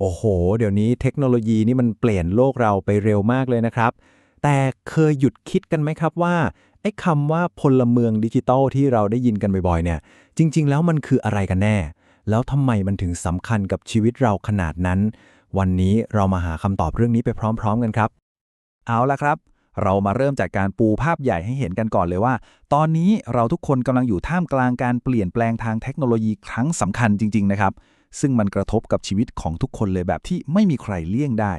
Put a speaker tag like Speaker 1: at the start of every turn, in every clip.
Speaker 1: โอ้โห เดี๋ยวนี้เทคโนโลยีนี่มันเปลี่ยนโลกเราไปเร็วมากเลยนะครับ แต่เคยหยุดคิดกันไหมครับว่าไอ้คำว่าพลเมืองดิจิทัลที่เราได้ยินกันบ่อยๆเนี่ย จริง ๆ แล้วมันคืออะไรกันแน่ แล้วทำไมมันถึงสำคัญกับชีวิตเราขนาดนั้น วันนี้เรามาหาคำตอบเรื่องนี้ไปพร้อม ๆ กันครับ
Speaker 2: เอาละครับ เรามาเริ่มจากการปูภาพใหญ่ให้เห็นกันก่อนเลยว่า ตอนนี้เราทุกคนกำลังอยู่ท่ามกลางการเปลี่ยนแปลงทางเทคโนโลยีครั้งสำคัญจริง ๆ นะครับ ซึ่งมันกระทบกับชีวิตของทุกคนเลยแบบที่ไม่มีใครเลี่ยงได้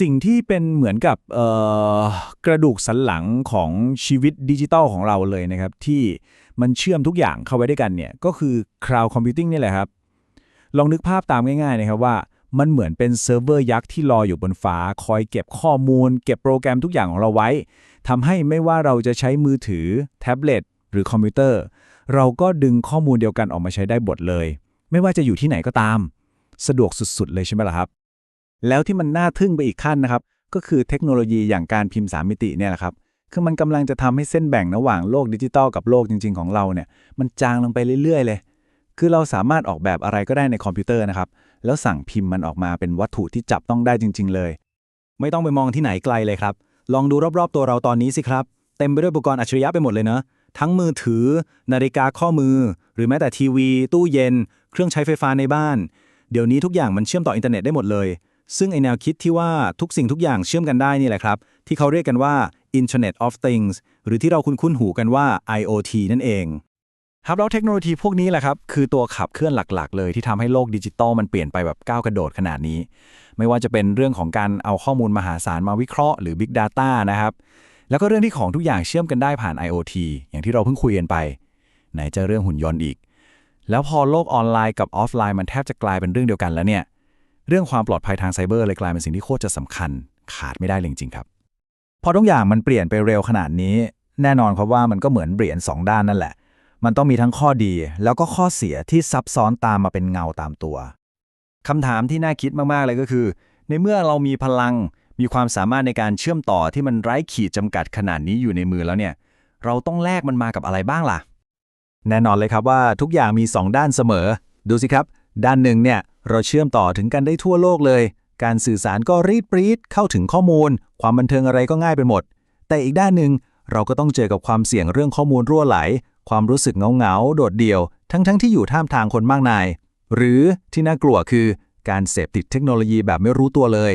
Speaker 2: สิ่งที่เป็นเหมือนกับกระดูกสันหลังของชีวิตดิจิทัลของเราเลยนะครับที่มันเชื่อมทุกอย่างเข้าไว้ด้วยกันเนี่ยก็คือ Cloud Computing นี่แหละครับ ลองนึกภาพตามง่ายๆนะครับว่ามันเหมือนเป็นเซิร์ฟเวอร์ยักษ์ที่รออยู่บนฟ้า คอยเก็บข้อมูล เก็บโปรแกรมทุกอย่างของเราไว้ทำให้ไม่ว่าเราจะใช้มือถือ แท็บเล็ตหรือคอมพิวเตอร์ เราก็ดึงข้อมูลเดียวกันออกมาใช้ได้หมดเลย ไม่ว่าจะอยู่ที่ไหนก็ตาม สะดวกสุดๆ เลยใช่ไหมล่ะครับ แล้วที่มันน่าทึ่งไปอีกขั้นนะครับ ก็คือเทคโนโลยีอย่างการพิมพ์3มิติเนี่ยแหละครับ คือมันกำลังจะทำให้เส้นแบ่งระหว่างโลกดิจิทัลกับโลกจริง ๆ ของเราเนี่ย มันจางลงไปเรื่อย ๆ เลย คือเราสามารถออกแบบอะไรก็ได้ในคอมพิวเตอร์นะครับ แล้วสั่งพิมพ์มันออกมาเป็นวัตถุที่จับต้องได้จริง ๆ เลย
Speaker 3: ไม่ต้องไปมองที่ไหนไกลเลยครับ ลองดูรอบๆ ตัวเราตอนนี้สิครับ เต็มไปด้วยอุปกรณ์อัจฉริยะไปหมดเลยเนอะ ทั้งมือถือ นาฬิกาข้อมือ หรือแม้แต่ทีวี ตู้เย็น เครื่องใช้ไฟฟ้าในบ้าน เดี๋ยวนี้ทุกอย่างมันเชื่อมต่ออินเทอร์เน็ตได้หมดเลย ซึ่งไอแนวคิดที่ว่าทุกสิ่งทุกอย่างเชื่อมกันได้นี่แหละครับ ที่เขาเรียกกันว่า Internet of Things หรือที่เราคุ้นๆหูกันว่า IoT นั่นเองครับแล้วเทคโนโลยีพวกนี้แหละครับ คือตัวขับเคลื่อนหลักๆ เลยที่ทำให้โลกดิจิตอลมันเปลี่ยนไปแบบก้าวกระโดดขนาดนี้ ไม่ว่าจะเป็นเรื่องของการเอาข้อมูลมหาศาลมาวิเคราะห์หรือ Big Data นะครับ แล้วก็เรื่องที่ของทุกอย่างเชื่อมกันได้ผ่าน IoT อย่างที่เราเพิ่งคุยกันไป ไหนจะเรื่องหุ่นยนต์อีก แล้วพอโลกออนไลน์กับออฟไลน์มันแทบจะกลายเป็นเรื่องเดียวกันแล้วเนี่ย เรื่องความปลอดภัยทางไซเบอร์เลยกลายเป็นสิ่งที่โคตรจะสำคัญ ขาดไม่ได้เลยจริงครับ พอทุกอย่างมันเปลี่ยนไปเร็วขนาดนี้ แน่นอนครับว่ามันก็เหมือนเหรียญสองด้านนั่นแหละ มันต้องมีทั้งข้อดี แล้วก็ข้อเสียที่ซับซ้อนตามมาเป็นเงาตามตัวคำถามที่น่าคิดมากๆเลยก็คือ ในเมื่อเรามีพลัง มีความสามารถในการเชื่อมต่อที่มันไร้ขีดจำกัดขนาดนี้อยู่ในมือแล้วเนี่ย เราต้องแลกมันมากับอะไรบ้างล่ะ แน่นอนเลยครับว่าทุกอย่างมี 2 ด้านเสมอ ดูสิครับ ด้านหนึ่งเนี่ยเราเชื่อมต่อถึงกันได้ทั่วโลกเลย การสื่อสารก็รีดปรีดเข้าถึงข้อมูล ความบันเทิงอะไรก็ง่ายไปหมด แต่อีกด้านหนึ่งเราก็ต้องเจอกับความเสี่ยงเรื่องข้อมูลรั่วไหล ความรู้สึกเหงาๆโดดเดี่ยว ทั้งๆทที่อยู่ท่ามทางคนมากมาย หรือที่น่ากลัวคือการเสพติดเทคโนโลยีแบบไม่รู้ตัวเลย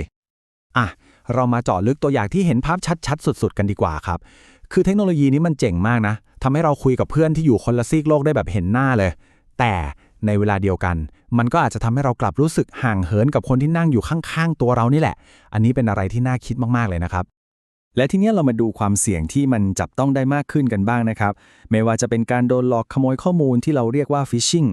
Speaker 3: อะ เรามาเจาะลึกตัวอย่างที่เห็นภาพชัด ๆ สุด ๆ กันดีกว่าครับ คือเทคโนโลยีนี้มันเจ๋งมากนะทำให้เราคุยกับเพื่อนที่อยู่คนละซีกโลกได้แบบเห็นหน้าเลย แต่ในเวลาเดียวกัน มันก็อาจจะทำให้เรากลับรู้สึกห่างเหินกับคนที่นั่งอยู่ข้างๆ ตัวเรานี่แหละ อันนี้เป็นอะไรที่น่าคิดมากๆเลยนะครับ และทีนี้เรามาดูความเสี่ยงที่มันจับต้องได้มากขึ้นกันบ้างนะครับ ไม่ว่าจะเป็นการโดนหลอกขโมยข้อมูลที่เราเรียกว่าฟิชชิง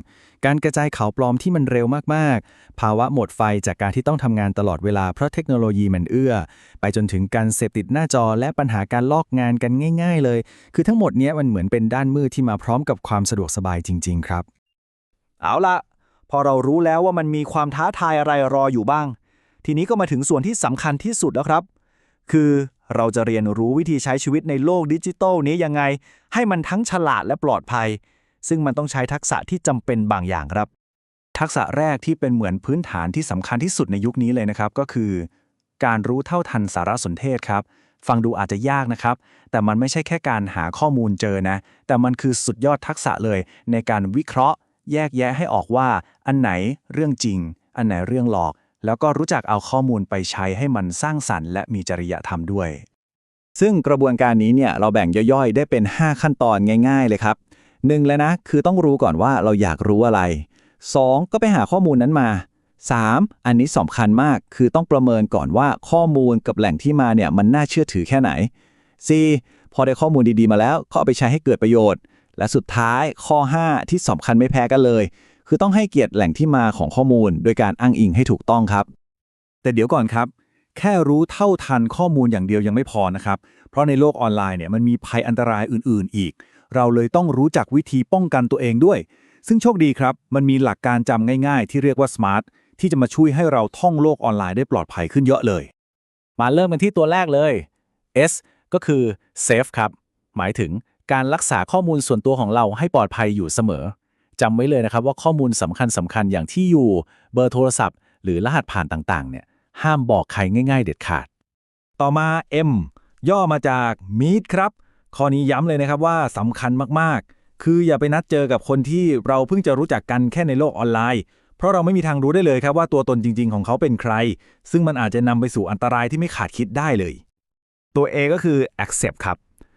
Speaker 3: การกระจายข่าวปลอมที่มันเร็วมากๆ ภาวะหมดไฟจากการที่ต้องทำงานตลอดเวลาเพราะเทคโนโลยีมันเอื้อ ไปจนถึงการเสพติดหน้าจอและปัญหาการลอกงานกันง่าย ๆ เลย คือทั้งหมดนี้มันเหมือนเป็นด้านมืดที่มาพร้อมกับความสะดวกสบายจริง ๆ ครับ เอาละพอเรารู้แล้วว่ามันมีความท้าทายอะไรรออยู่บ้าง ทีนี้ก็มาถึงส่วนที่สำคัญที่สุดแล้วครับ คือ เราจะเรียนรู้วิธีใช้ชีวิตในโลกดิจิทัลนี้ยังไง ให้มันทั้งฉลาดและปลอดภัย ซึ่งมันต้องใช้ทักษะที่จำเป็นบางอย่างครับ ทักษะแรกที่เป็นเหมือนพื้นฐานที่สำคัญที่สุดในยุคนี้เลยนะครับ ก็คือ การรู้เท่าทันสารสนเทศครับฟังดูอาจจะยากนะครับ แต่มันไม่ใช่แค่การหาข้อมูลเจอนะ แต่มันคือสุดยอดทักษะเลย ในการวิเคราะห์ แยกแยะให้ออกว่า อันไหนเรื่องจริง อันไหนเรื่องหลอก แล้วก็รู้จักเอาข้อมูลไปใช้ให้มันสร้างสรรค์และมีจริยธรรมด้วย ซึ่งกระบวนการนี้เนี่ยเราแบ่งย่อยๆ ได้เป็น 5 ขั้นตอนง่าย ๆ เลยครับหนึ่งเลยนะ คือต้องรู้ก่อนว่าเราอยากรู้อะไร 2. ก็ไปหาข้อมูลนั้นมา 3. อันนี้สำคัญมาก คือต้องประเมินก่อนว่าข้อมูลกับแหล่งที่มาเนี่ยมันน่าเชื่อถือแค่ไหน 4. พอได้ข้อมูลดีๆมาแล้วก็เอาไปใช้ให้เกิดประโยชน์ และสุดท้ายข้อ 5 ที่สำคัญไม่แพ้กันเลย คือต้องให้เกียรติแหล่งที่มาของข้อมูล โดยการอ้างอิงให้ถูกต้องครับ แต่เดี๋ยวก่อนครับ แค่รู้เท่าทันข้อมูลอย่างเดียวยังไม่พอนะครับ เพราะในโลกออนไลน์เนี่ยมันมีภัยอันตรายอื่น ๆ อีก เราเลยต้องรู้จักวิธีป้องกันตัวเองด้วย ซึ่งโชคดีครับ มันมีหลักการจำง่าย ๆ ที่เรียกว่า SMART ที่จะมาช่วยให้เราท่องโลกออนไลน์ได้ปลอดภัยขึ้นเยอะเลย มาเริ่มกันที่ตัวแรกเลย S ก็คือ Safe ครับ หมายถึงการรักษาข้อมูลส่วนตัวของเราให้ปลอดภัยอยู่เสมอ จำไว้เลยนะครับว่าข้อมูลสำคัญสำคัญอย่างที่อยู่ เบอร์โทรศัพท์
Speaker 2: หรือรหัสผ่านต่างๆ เนี่ย ห้ามบอกใครง่าย ๆ เด็ดขาด
Speaker 3: ต่อมา M ย่อมาจาก Meet ครับ ข้อนี้ย้ำเลยนะครับว่าสำคัญมากๆ คืออย่าไปนัดเจอกับคนที่เราเพิ่งจะรู้จักกันแค่ในโลกออนไลน์ เพราะเราไม่มีทางรู้ได้เลยครับว่าตัวตนจริง ๆ ของเขาเป็นใคร ซึ่งมันอาจจะนำไปสู่อันตรายที่ไม่ขาดคิดได้เลย ตัว A ก็คือ accept ครับ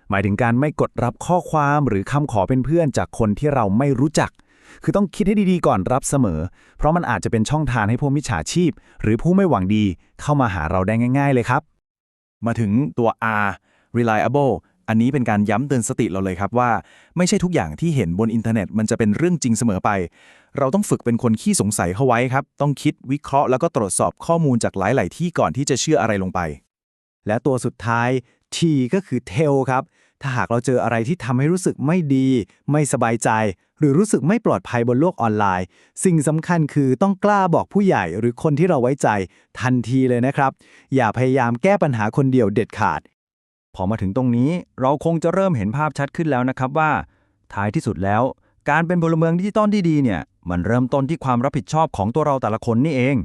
Speaker 3: หมายถึงการไม่กดรับข้อความหรือคำขอเป็นเพื่อนจากคนที่เราไม่รู้จัก คือต้องคิดให้ดีๆก่อนรับเสมอ เพราะมันอาจจะเป็นช่องทางให้พวกมิจฉาชีพ หรือผู้ไม่หวังดีเข้ามาหาเราได้ง่าย ๆ เลยครับ มาถึงตัว R reliable อันนี้เป็นการย้ำเตือนสติเราเลยครับว่า ไม่ใช่ทุกอย่างที่เห็นบนอินเทอร์เน็ตมันจะเป็นเรื่องจริงเสมอไป เราต้องฝึกเป็นคนขี้สงสัยเข้าไว้ครับ ต้องคิดวิเคราะห์แล้วก็ตรวจสอบข้อมูลจากหลาย ๆ ที่ก่อนที่จะเชื่ออะไรลงไป และตัวสุดท้าย T ก็คือ tell ครับ ถ้าหากเราเจออะไรที่ทำให้รู้สึกไม่ดี ไม่สบายใจ หรือรู้สึกไม่ปลอดภัยบนโลกออนไลน์ สิ่งสำคัญคือต้องกล้าบอกผู้ใหญ่หรือคนที่เราไว้ใจ ทันทีเลยนะครับ อย่าพยายามแก้ปัญหาคนเดียวเด็ดขาด พอมาถึงตรงนี้เราคงจะเริ่มเห็นภาพชัดขึ้นแล้วนะครับว่า ท้ายที่สุดแล้ว การเป็นพลเมืองดิจิตอลที่ดีเนี่ย มันเริ่มต้นที่ความรับผิดชอบของตัวเราแต่ละคนนี่เอง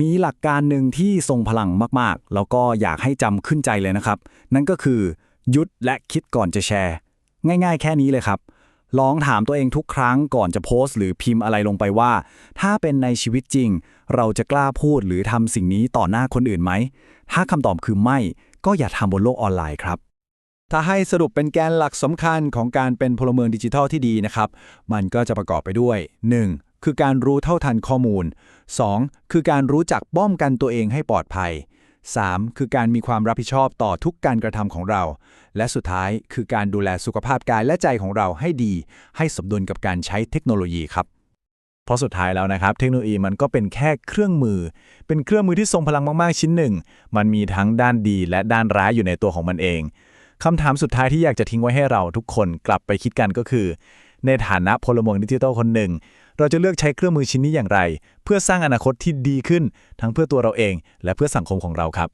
Speaker 3: มีหลักการหนึ่งที่ทรงพลังมาก ๆ แล้วก็อยากให้จำขึ้นใจเลยนะครับ นั่นก็คือ ยุดและคิดก่อนจะแชร์ ง่ายๆ แค่นี้เลยครับ ลองถามตัวเองทุกครั้งก่อนจะโพสต์ หรือพิมพ์อะไรลงไปว่า ถ้าเป็นในชีวิตจริง เราจะกล้าพูดหรือทำสิ่งนี้ต่อหน้าคนอื่นไหม ถ้าคำตอบคือไม่ ก็อย่าทำบนโลกออนไลน์ครับ ถ้าให้สรุปเป็นแกนหลักสำคัญของการเป็นพลเมืองดิจิทัลที่ดีนะครับ มันก็จะประกอบไปด้วย 1. คือการรู้เท่าทันข้อมูล 2. คือการรู้จักป้องกันตัวเองให้ปลอดภัย 3. คือการมีความรับผิดชอบต่อทุกการกระทำของเรา และสุดท้ายคือการดูแลสุขภาพกายและใจของเราให้ดี ให้สมดุลกับการใช้เทคโนโลยีครับ เพราะสุดท้ายแล้วนะครับ เทคโนโลยีมันก็เป็นแค่เครื่องมือ เป็นเครื่องมือที่ทรงพลังมาก ๆ ชิ้นหนึ่ง มันมีทั้งด้านดีและด้านร้ายอยู่ในตัวของมันเองคำถามสุดท้ายที่อยากจะทิ้งไว้ให้เราทุกคนกลับไปคิดกันก็คือ ในฐานะพลเมืองดิจิทัลคนหนึ่ง เราจะเลือกใช้เครื่องมือชิ้นนี้อย่างไร เพื่อสร้างอนาคตที่ดีขึ้นทั้งเพื่อตัวเราเอง และเพื่อสังคมของเราครับ